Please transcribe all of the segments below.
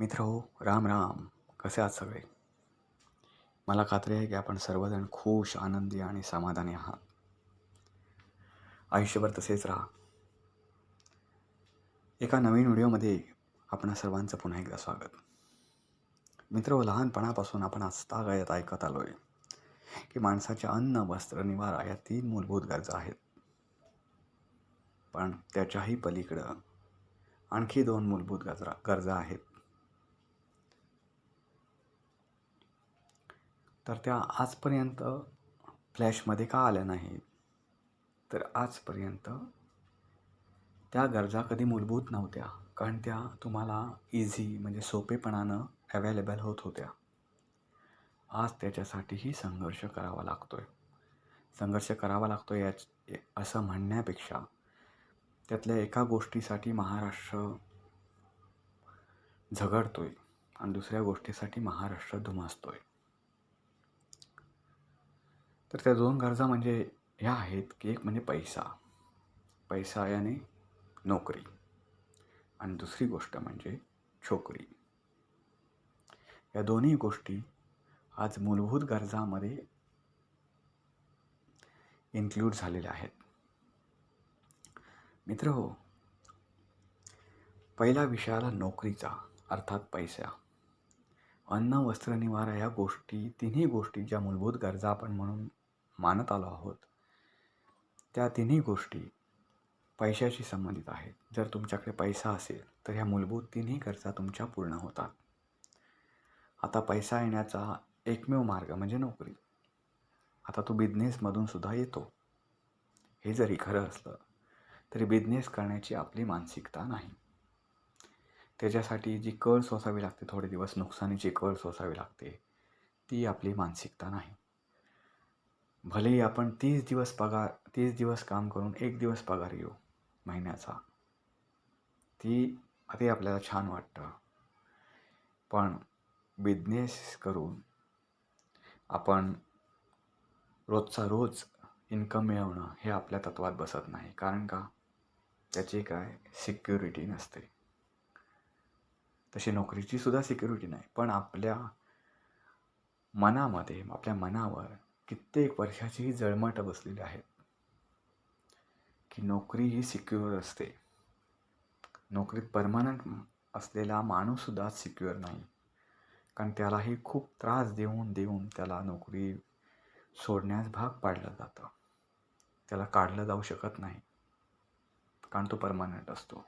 मित्र हो राम राम. कसे आहात सगळे? मला खात्री आहे की आपण सर्वजण खुश आनंदी आणि समाधानी आहात. आयुष्यभर तसेच राहा. एका नवीन व्हिडिओमध्ये आपण सर्वांचं पुन्हा एकदा स्वागत. मित्र हो लहानपणापासून आपण आजतागायत ऐकत आलो आहे की माणसाचे अन्न वस्त्र निवारा या तीन मूलभूत गरजा आहेत. पण त्याच्याही पलीकडं आणखी दोन मूलभूत गरजा गरजा आहेत. तर त्या आजपर्यंत फ्लॅशमध्ये का आल्या नाहीत तर आजपर्यंत त्या गरजा कधी मूलभूत नव्हत्या कारण त्या तुम्हाला इझी म्हणजे सोपेपणानं अवेलेबल होत होत्या. आज त्याच्यासाठीही संघर्ष करावा लागतो आहे संघर्ष करावा लागतो याच असं म्हणण्यापेक्षा त्यातल्या एका गोष्टीसाठी महाराष्ट्र झगडतो आहे आणि दुसऱ्या गोष्टीसाठी महाराष्ट्र धुमासतो आहे तर त्या दोन गरजा म्हणजे ह्या आहेत की एक म्हणजे पैसा. पैसा याने नोकरी. आणि दुसरी गोष्ट म्हणजे छोकरी. या दोन्ही गोष्टी आज मूलभूत गरजामध्ये इन्क्लूड झालेल्या आहेत. मित्र हो पहिला विषय आला नोकरीचा अर्थात पैसा. अन्न वस्त्र निवारा या गोष्टी तिन्ही गोष्टी ज्या मूलभूत गरजा आपण म्हणून मानत आलो आहोत. त्या तिन्ही गोष्टी पैशाशी संबंधित आहेत. जर तुमच्याकडे पैसा असेल तर ह्या मूलभूत तिन्ही गरजा तुमच्या पूर्ण होतात. आता पैसा येण्याचा एकमेव मार्ग म्हणजे नोकरी. आता तो बिझनेसमधून सुद्धा येतो. हे जरी खरं असलं तरी बिझनेस करण्याची आपली मानसिकता नाही. त्याच्यासाठी जी कळ सोसावी लागते थोडे दिवस नुकसानीची कळ सोसावी लागते ती आपली मानसिकता नाही. भलेही आपण तीस दिवस पगार तीस दिवस काम करून एक दिवस पगार येऊ महिन्याचा ती ते आपल्याला छान वाटतं. पण बिझनेस करून आपण रोजचा रोज इन्कम मिळवणं हे आपल्या तत्वात बसत नाही. कारण का? त्याची काय? सिक्युरिटी नसते. तशी नोकरीची सुद्धा सिक्युरिटी नाही. पण आपल्या मनामध्ये आपल्या मनावर कित्येक वर्षाची ही जळमट बसलेली आहेत की नोकरी ही सिक्युअर असते. नोकरीत परमानंट असलेला माणूससुद्धा सिक्युअर नाही. कारण त्यालाही खूप त्रास देऊन देऊन त्याला नोकरी सोडण्यास भाग पाडलं जातं. त्याला काढलं जाऊ शकत नाही. कारण तो परमानंट असतो.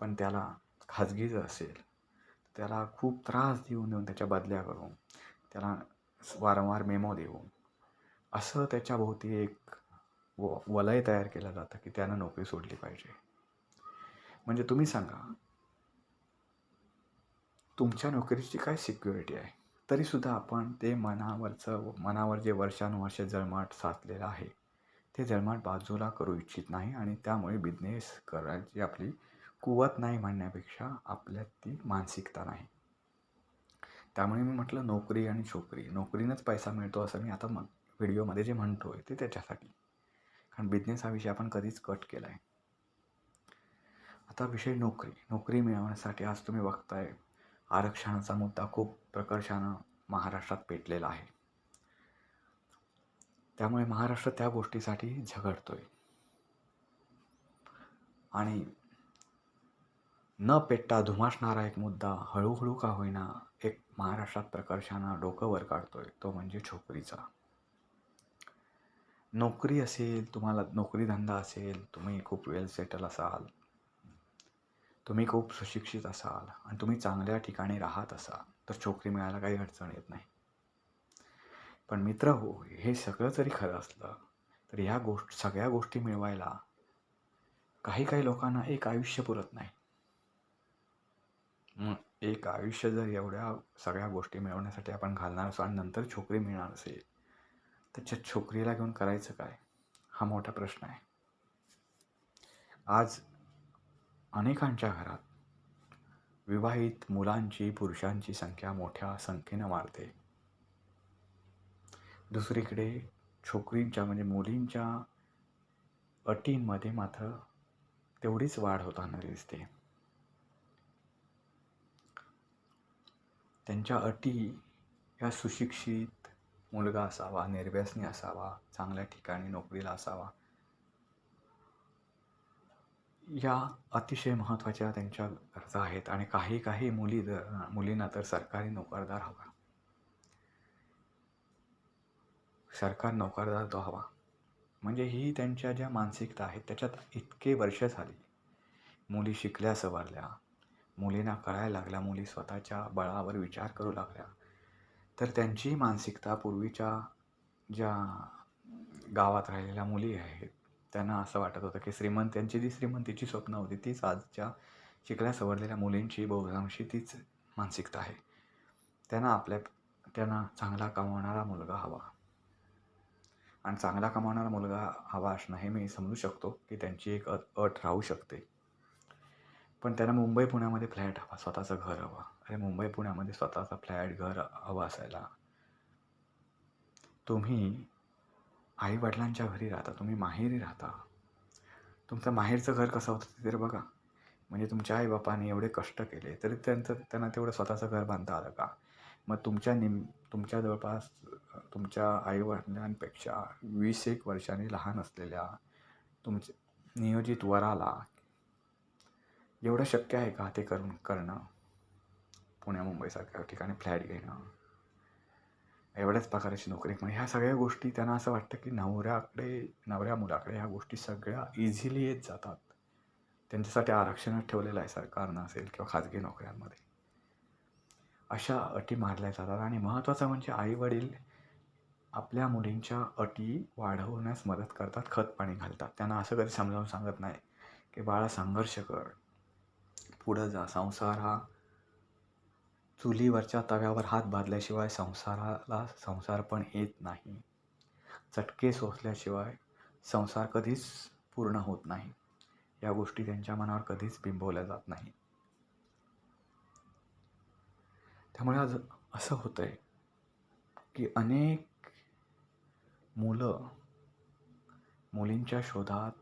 पण त्याला खाजगी जर असेल. त्याला खूप त्रास देऊन देऊन त्याच्या बदल्या करून त्याला वारंवार मेमो देऊन असं त्याच्याभोवती एक व वलय तयार केलं जातं की त्यानं नोकरी सोडली पाहिजे. म्हणजे तुम्ही सांगा तुमच्या नोकरीची काय सिक्युरिटी आहे? तरीसुद्धा आपण ते मनावरचं मनावर जे वर्षानुवर्ष जळमाट साचलेलं आहे ते जळमाट बाजूला करू इच्छित नाही आणि त्यामुळे बिझनेस करायची आपली कुवत नाही म्हणण्यापेक्षा आपल्यात ती मानसिकता नाही. त्यामुळे मी म्हटलं नोकरी आणि छोकरी. नोकरीनंच पैसा मिळतो असं मी आता मग व्हिडिओमध्ये जे म्हणतो आहे ते त्याच्यासाठी. कारण बिझनेस हा विषय आपण कधीच कट केला आहे. आता विषय नोकरी. नोकरी मिळवण्यासाठी आज तुम्ही बघताय आरक्षणाचा मुद्दा खूप प्रकर्षानं महाराष्ट्रात पेटलेला आहे. त्यामुळे महाराष्ट्र त्या गोष्टीसाठी झगडतोय. आणि न पेटता धुमासणारा एक मुद्दा हळूहळू का होईना एक महाराष्ट्रात प्रकर्षानं डोकं वर काढतोय तो म्हणजे छोकरीचा. नोकरी असेल तुम्हाला नोकरीधंदा असेल तुम्ही खूप वेल सेटल असाल तुम्ही खूप सुशिक्षित असाल आणि तुम्ही चांगल्या ठिकाणी राहत असाल तर छोकरी मिळायला काही अडचण येत नाही. पण मित्र हो हे सगळं जरी खरं असलं तर ह्या गोष्ट सगळ्या गोष्टी मिळवायला काही काही लोकांना एक आयुष्य पुरत नाही. मग एक आयुष्य जर एवढ्या सगळ्या गोष्टी मिळवण्यासाठी आपण घालणार असो आणि नंतर छोकरी मिळणार असेल त्याच्या छोकरीला घेऊन करायचं काय? हा मोठा प्रश्न आहे. आज अनेकांच्या घरात विवाहित मुलांची पुरुषांची संख्या मोठ्या संख्येनं वाढते. दुसरीकडे छोकरींच्या म्हणजे मुलींच्या अटींमध्ये मात्र तेवढीच वाढ होताना दिसते. त्यांच्या अटी या सुशिक्षित मुलगा असावा निर्व्यसनी असावा चांगल्या ठिकाणी नोकरीला असावा. या अतिशय महत्त्वाच्या त्यांच्या गरजा आहेत आणि काही काही मुली जर मुलींना तर सरकारी नोकरदार हवा. सरकार नोकरदार तो हवा. म्हणजे ही त्यांच्या ज्या मानसिकता आहेत त्याच्यात इतके वर्ष झाली. मुली शिकल्या सवरल्या. मुलींना कळायला लागल्या मुली स्वतःच्या बळावर विचार करू लागल्या. तर त्यांची मानसिकता पूर्वीच्या ज्या गावात राहिलेल्या मुली आहेत त्यांना असं वाटत होतं की श्रीमंत त्यांची जी श्रीमंतीची स्वप्न होती तीच आजच्या शिकल्या सवरलेल्या मुलींची बहुतांशी तीच मानसिकता आहे. त्यांना आपल्या त्यांना चांगला कमावणारा मुलगा हवा. आणि चांगला कमावणारा मुलगा हवा असणं हे मी समजू शकतो की त्यांची एक अट अट राहू शकते. पण त्यांना मुंबई पुण्यामध्ये फ्लॅट हवा स्वतःचं घर हवं. अरे मुंबई पुण्यामध्ये स्वतःचा फ्लॅट घर हवं असायला. तुम्ही आईवडिलांच्या घरी राहता तुम्ही माहेरी राहता. तुमचं माहेरचं घर कसं होतं ते तर बघा. म्हणजे तुमच्या आईबापाने एवढे कष्ट केले तरी त्यांचं त्यांना तेवढं स्वतःचं घर बांधता आलं का? मग तुमच्या निम तुमच्या जवळपास तुमच्या आईवडिलांपेक्षा वीस एक वर्षांनी लहान असलेल्या तुमचे नियोजित वराला एवढं शक्य आहे का ते करून करणं? पुण्या मुंबईसारख्या ठिकाणी फ्लॅट घेणं एवढ्याच प्रकारची नोकरी. मग ह्या सगळ्या गोष्टी त्यांना असं वाटतं की नवऱ्याकडे नवऱ्या मुलाकडे ह्या गोष्टी सगळ्या इझिली येत जातात. त्यांच्यासाठी आरक्षणच ठेवलेलं आहे सरकारनं असेल किंवा खाजगी नोकऱ्यांमध्ये. अशा अटी मारल्या जातात आणि महत्त्वाचं म्हणजे आईवडील आपल्या मुलींच्या अटी वाढवण्यास मदत करतात खत पाणी घालतात. त्यांना असं कधी समजावून सांगत नाही की बाळा संघर्ष कर पुढं जा संसार हा चुलीवरच्या तव्यावर हात बांधल्याशिवाय संसाराला संसार पण येत नाही. चटके सोसल्याशिवाय संसार कधीच पूर्ण होत नाही. या गोष्टी त्यांच्या मनावर कधीच बिंबवल्या जात नाही. त्यामुळे आज असं होतं आहे की अनेक मुलं मुलींच्या शोधात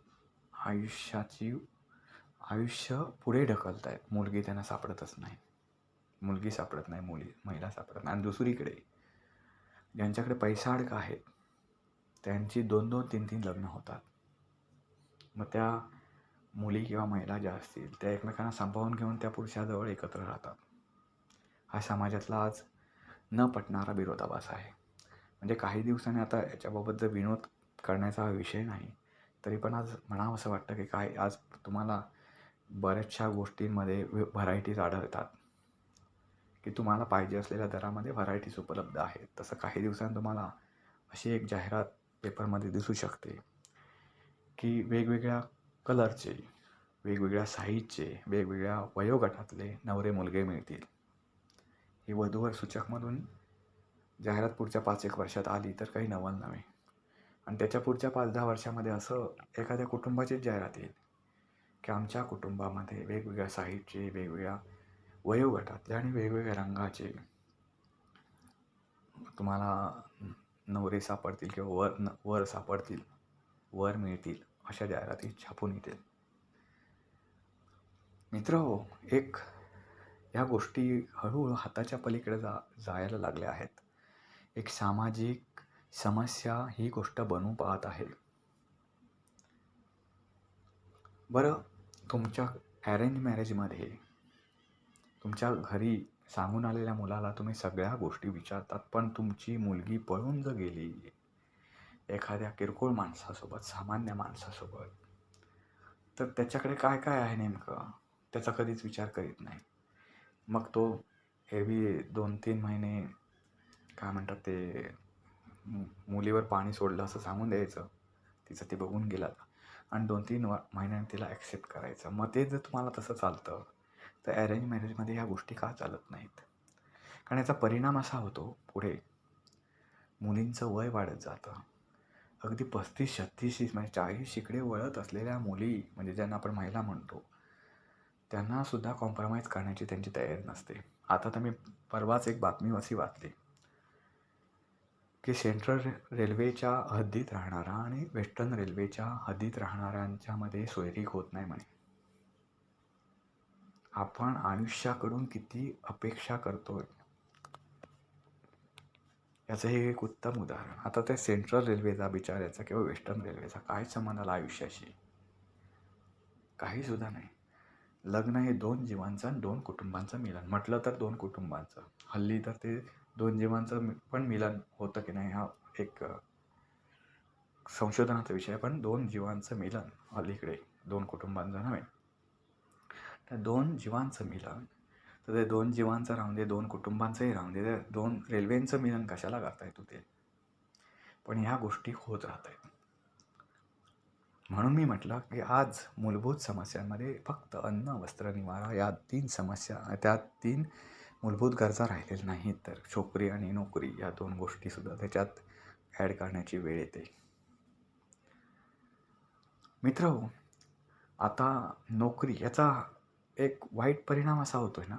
आयुष्याची आयुष्य पुढे ढकलत आहेत मुलगी त्यांना सापडतच नाही. मुलगी सापडत नाही मुली महिला सापडत नाही. आणि दुसरीकडे ज्यांच्याकडे पैसा अडका आहेत त्यांची दोन दोन तीन तीन लग्न होतात. मग त्या मुली किंवा महिला ज्या असतील त्या एकमेकांना सांभाळून घेऊन त्या पुरुषाजवळ एकत्र राहतात. हा समाजातला आज न पटणारा विरोधाभास आहे. म्हणजे काही दिवसांनी आता याच्याबाबत जर विनोद करण्याचा हा विषय नाही तरी पण आज म्हणावं असं वाटतं की काय आज तुम्हाला बऱ्याचशा गोष्टींमध्ये व्हरायटीज आढळतात. की तुम्हाला पाहिजे असलेल्या दरामध्ये व्हरायटीज उपलब्ध आहेत. तसं काही दिवसांनी तुम्हाला अशी एक जाहिरात पेपरमध्ये दिसू शकते की वेगवेगळ्या कलरचे वेगवेगळ्या साईजचे वेगवेगळ्या वयोगटातले नवरे मुलगे मिळतील. ही वधूवर सूचकमधून जाहिरात पुढच्या पाच एक वर्षात आली तर काही नवल नव्हे. आणि त्याच्या पुढच्या पाच दहा वर्षामध्ये असं एखाद्या कुटुंबाचीच जाहिरात येईल की आमच्या कुटुंबामध्ये वेगवेगळ्या साईजचे वेगवेगळ्या वयोगटातले आणि वेगवेगळ्या रंगाचे. तुम्हाला नवरे सापडतील किंवा वर न वर सापडतील वर मिळतील अशा जाहिराती छापून येतील. मित्र हो एक ह्या गोष्टी हळूहळू हाताच्या पलीकडे जा जायला लागल्या आहेत. एक सामाजिक समस्या ही गोष्ट बनू पाहत आहे. बरं तुमच्या ॲरेंज मॅरेजमध्ये तुमच्या घरी सांगून आलेल्या मुलाला तुम्ही सगळ्या गोष्टी विचारतात पण तुमची मुलगी पळून जर गेली एखाद्या किरकोळ माणसासोबत सामान्य माणसासोबत तर त्याच्याकडे काय काय आहे नेमकं? त्याचा कधीच विचार करीत नाही. मग तो एरवी दोन तीन महिने काय म्हणतात ते मुलीवर पाणी सोडलं असं सांगून द्यायचं. तिचं ते बघून गेला. आणि दोन तीन महिन्यांनी तिला ॲक्सेप्ट करायचं. मग ते जर तुम्हाला तसं चालतं तर अरेंज मॅरेजमध्ये ह्या गोष्टी का चालत नाहीत? कारण याचा परिणाम असा होतो पुढे. मुलींचं वय वाढत जातं. अगदी पस्तीस छत्तीस म्हणजे चाळीस शिकडे वळत असलेल्या मुली म्हणजे ज्यांना आपण महिला म्हणतो त्यांनासुद्धा कॉम्प्रोमाइज करण्याची त्यांची तयारी नसते. आता तर मी परवाच एक बातमी अशी वाचली की सेंट्रल रेल्वेच्या हद्दीत राहणारा आणि वेस्टर्न रेल्वेच्या हद्दीत राहणाऱ्यांच्यामध्ये सोयरीक होत नाही म्हणे. आपण आयुष्याकडून किती अपेक्षा करतोय? याचं हे एक उत्तम उदाहरण. आता ते सेंट्रल रेल्वेचा बिचारायचा किंवा वेस्टर्न रेल्वेचा काय संबंध आला आयुष्याशी? काही सुद्धा नाही. लग्न हे दोन जीवांचं आणि दोन कुटुंबांचं मिलन. म्हटलं तर दोन कुटुंबांचं. हल्ली तर ते दोन जीवांचं पण मिलन होतं की नाही हा एक संशोधनाचा विषय पण दोन जीवांचं मिलन अलीकडे दोन कुटुंबांचं नव्हे. त्या दोन जीवांचं मिलन. तर ते दोन जीवांचं राहून दे दोन कुटुंबांचंही राहून दे दोन रेल्वेंचं मिलन कशाला करता येतो ते पण ह्या गोष्टी होत राहत आहेत. म्हणून मी म्हटलं की आज मूलभूत समस्यांमध्ये फक्त अन्न वस्त्र निवारा या तीन समस्या त्या तीन मूलभूत गरजा राहिलेल्या नाहीत. तर छोकरी आणि नोकरी या दोन गोष्टीसुद्धा त्याच्यात ॲड करण्याची वेळ येते. मित्र आता नोकरी याचा एक वाईट परिणाम असा होतो आहे ना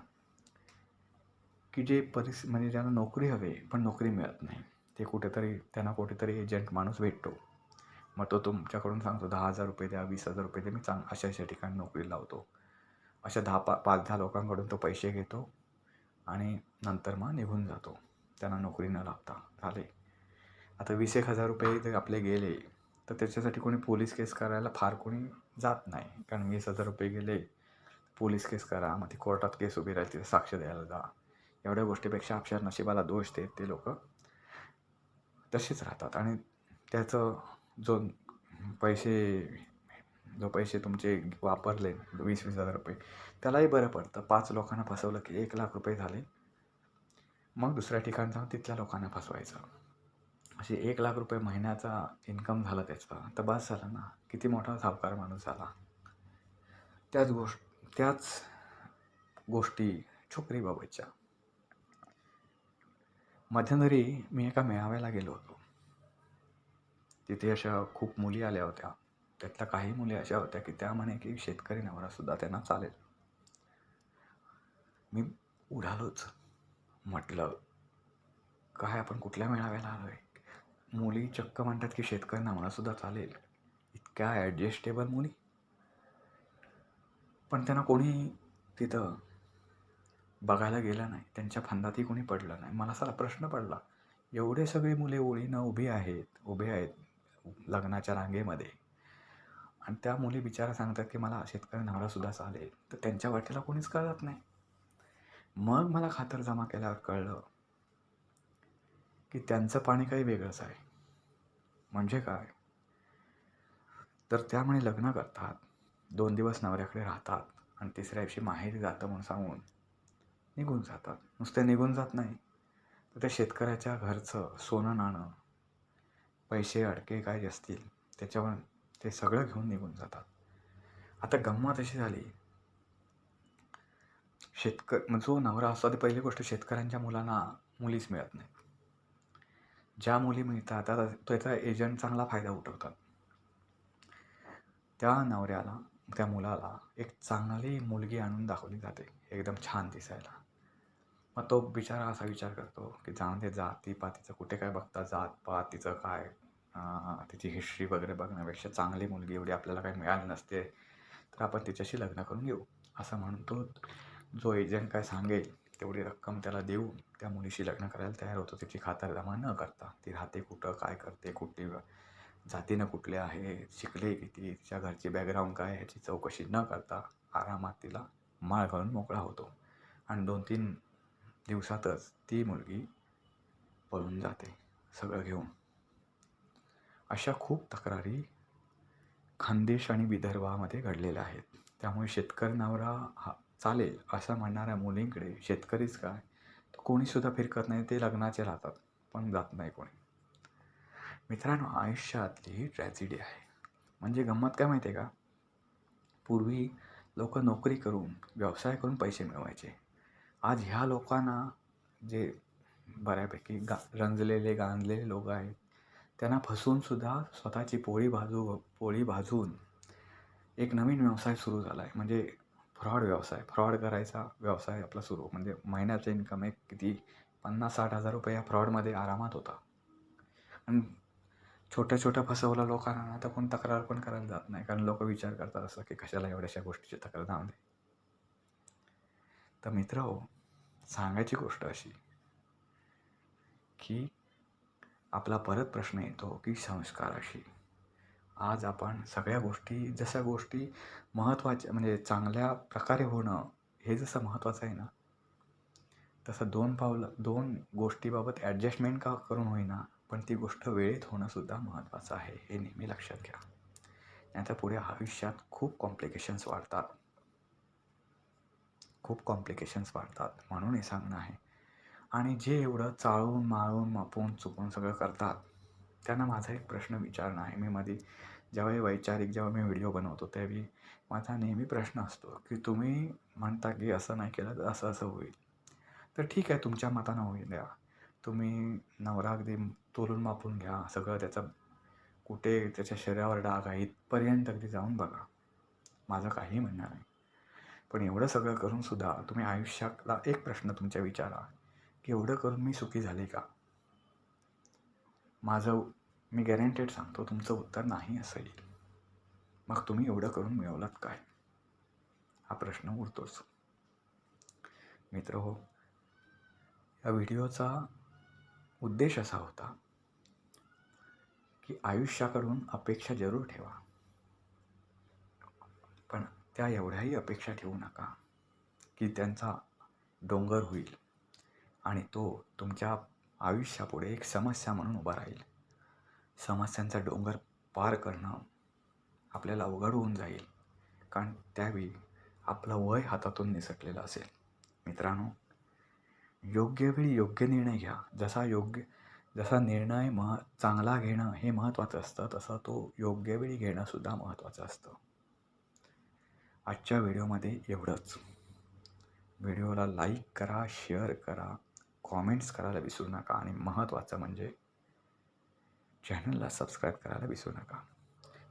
की जे परिस म्हणजे ज्यांना नोकरी हवे पण नोकरी मिळत नाही ते कुठेतरी त्यांना कुठेतरी एजंट माणूस भेटतो. मग तो तुमच्याकडून सांगतो दहा हजार रुपये द्या वीस हजार रुपये द्या मी चांग अशा अशा ठिकाणी नोकरी लावतो. अशा दहा पा पाच दहा लोकांकडून तो पैसे घेतो आणि नंतर मग निघून जातो. त्यांना नोकरी न लागता झाले आता वीस एक हजार रुपये जर आपले गेले तर त्याच्यासाठी कोणी पोलीस केस करायला फार कोणी जात नाही. कारण वीस हजार रुपये गेले पोलीस केस करा मग ती कोर्टात केस उभी राहील तिथे साक्ष द्यायला जा. एवढ्या गोष्टीपेक्षा आपल्या नशिबाला दोष देत ते लोक तसेच राहतात. आणि त्याचं जो पैसे जो पैसे तुमचे वापरले वीस वीस हजार रुपये त्यालाही बरं पडतं. पाच लोकांना फसवलं की एक लाख रुपये झाले. मग दुसऱ्या ठिकाणी जाऊन तिथल्या लोकांना फसवायचं. असे एक लाख रुपये महिन्याचा इन्कम झाला त्याचा. तर बस झाला ना. किती मोठा सावकार माणूस झाला. त्याच गोष्ट त्याच गोष्टी छोकरीबाबतच्या मध्यंतरी मी एका मेळाव्याला गेलो होतो. तिथे अशा खूप मुली आल्या होत्या. त्यातल्या काही मुली अशा होत्या की त्या म्हणे की शेतकरी नवरासुद्धा त्यांना चालेल. मी उडालोच. म्हटलं काय आपण कुठल्या मेळाव्याला आलो आहे मुली चक्क म्हणतात की शेतकरी नवरासुद्धा चालेल. इतक्या ॲडजस्टेबल मुली. पण त्यांना कोणी तिथं बघायला गेलं नाही. त्यांच्या फंदातही कोणी पडलं नाही. मला असा प्रश्न पडला एवढे सगळे मुले ओळीनं उभी आहेत उभे आहेत लग्नाच्या रांगेमध्ये. आणि त्या मुली बिचारा सांगतात की मला शेतकरी नवरासुद्धा चालेल. तर त्यांच्या वाटेला कोणीच कळत नाही. मग मला खातरजमा केल्यावर कळलं की त्यांचं पाणी काही वेगळंच आहे. म्हणजे काय? तर त्यामुळे लग्न करतात. दोन दिवस नवऱ्याकडे राहतात आणि तिसऱ्या दिवशी माहेरी जातं म्हणून सांगून निघून जातात. नुसते निघून जात नाही. तर त्या शेतकऱ्याच्या घरचं सोनं नाणं पैसे अडके काय असतील त्याच्यावर ते सगळं घेऊन निघून जातात. आता गंमत अशी झाली. शेतक जो नवरा असतो ते पहिली गोष्ट शेतकऱ्यांच्या मुलांना मुलीच मिळत नाही. ज्या मुली मिळतात त्याचा त्याचा एजंट चांगला फायदा उठवतात. त्या नवऱ्याला त्या मुलाला एक चांगली मुलगी आणून दाखवली जाते. एकदम छान दिसायला. मग तो बिचारा असा विचार करतो की जाऊन ते जाती पातीचं कुठे काय बघता जात पात तिचं काय तिची हिस्ट्री वगैरे बघण्यापेक्षा चांगली मुलगी एवढी आपल्याला काही मिळाली नसते तर आपण तिच्याशी लग्न करून घेऊ. असं म्हणून तो जो एजंट काय सांगेल तेवढी रक्कम त्याला देऊन त्या मुलीशी लग्न करायला तयार होतो. तिची खातरजमा न करता. ती राहते कुठं काय करते कुठली जातीनं कुठले आहे शिकले किती तिच्या घरचे बॅकग्राऊंड काय ह्याची चौकशी न करता आरामात तिला माळ घालून मोकळा होतो. आणि दोन तीन दिवसातच ती मुलगी पळून जाते सगळं घेऊन. अशा खूप तक्रारी खानदेश आणि विदर्भामध्ये घडलेल्या आहेत. त्यामुळे शेतकरी नवरा हा चालेल असं म्हणणाऱ्या मुलींकडे शेतकरीच काय? तर कोणीसुद्धा फिरकत नाही ते लग्नाचे राहतात पण जात नाही कोणी. मित्रांनो आयुष्यातली ही ट्रॅजिडी आहे. म्हणजे गंमत काय माहिती आहे का? पूर्वी लोक नोकरी करून व्यवसाय करून पैसे मिळवायचे. आज ह्या लोकांना जे बऱ्यापैकी गा रंजलेले गांजलेले लोक आहेत त्यांना फसवूनसुद्धा स्वतःची पोळी भाजू पोळी भाजून एक नवीन व्यवसाय सुरू झाला आहे म्हणजे फ्रॉड व्यवसाय फ्रॉड करायचा व्यवसाय आपला सुरू. म्हणजे महिन्याचं इन्कम एक किती? पन्नास साठ हजार रुपये या फ्रॉडमध्ये आरामात होता. आणि छोट्या छोट्या फसवल्या लोकांना आता कोण तक्रार पण करायला जात नाही. कारण लोक विचार करतात असं की कशाला एवढ्याशा गोष्टीची तक्रार जाऊ दे. तर मित्र हो सांगायची गोष्ट अशी की आपला परत प्रश्न येतो की संस्काराशी. आज आपण सगळ्या गोष्टी जशा गोष्टी महत्त्वाच्या म्हणजे चांगल्या प्रकारे होणं हे जसं महत्त्वाचं आहे ना तसं दोन पावलं दोन गोष्टीबाबत ॲडजस्टमेंट का करून होईना पण ती गोष्ट वेळेत होणंसुद्धा महत्त्वाचं आहे हे नेहमी लक्षात घ्या. नाहीतर पुढे आयुष्यात खूप कॉम्प्लिकेशन्स वाढतात. खूप कॉम्प्लिकेशन्स वाढतात म्हणून हे सांगणं आहे. आणि जे एवढं चाळून माळून मापून चुकून सगळं करतात त्यांना माझा एक प्रश्न विचारणं आहे. मी मध्ये जेव्हाही वैचारिक जेव्हा मी व्हिडिओ बनवतो त्यावेळी माझा नेहमी प्रश्न असतो की तुम्ही म्हणता की असं नाही केलं तर असं असं होईल. तर ठीक आहे तुमच्या मतानं होईल द्या. तुम्ही नवरा अगदी तोलून मापून घ्या. सगळं त्याचं कुठे त्याच्या शरीरावर डाग आहे इथपर्यंत अगदी जाऊन बघा. माझं काही म्हणणं नाही. पण एवढं सगळं करून सुद्धा तुम्ही आयुष्यातला एक प्रश्न तुमच्या विचारा की एवढं करून मी सुखी झाले का? माझं मी गॅरंटेड सांगतो तुमचं उत्तर नाही असं येईल मग तुम्ही एवढं करून मिळवलात काय? हा प्रश्न उरतोच. मित्र हो या व्हिडिओचा उद्देश असा होता की आयुष्याकडून अपेक्षा जरूर ठेवा. पण त्या एवढ्याही अपेक्षा ठेवू नका की त्यांचा डोंगर होईल आणि तो तुमच्या आयुष्यापुढे एक समस्या म्हणून उभा राहील. समस्यांचा डोंगर पार करणं आपल्याला अवघड होऊन जाईल. कारण त्यावेळी आपलं वय हातातून निसटलेलं असेल. मित्रांनो योग्य वेळी योग्य निर्णय घ्या. जसा योग्य जसा निर्णय मह चांगला घेणं हे महत्त्वाचं असतं तसं तो योग्य वेळी घेणंसुद्धा महत्त्वाचं असतं. आजच्या व्हिडिओमध्ये एवढंच. व्हिडिओला लाईक करा शेअर करा कॉमेंट्स करायला विसरू नका आणि महत्त्वाचं म्हणजे चॅनलला सबस्क्राईब करायला विसरू नका.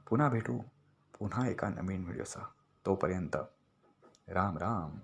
पुन्हा भेटू. पुन्हा एका नवीन व्हिडिओचा. तोपर्यंत राम राम.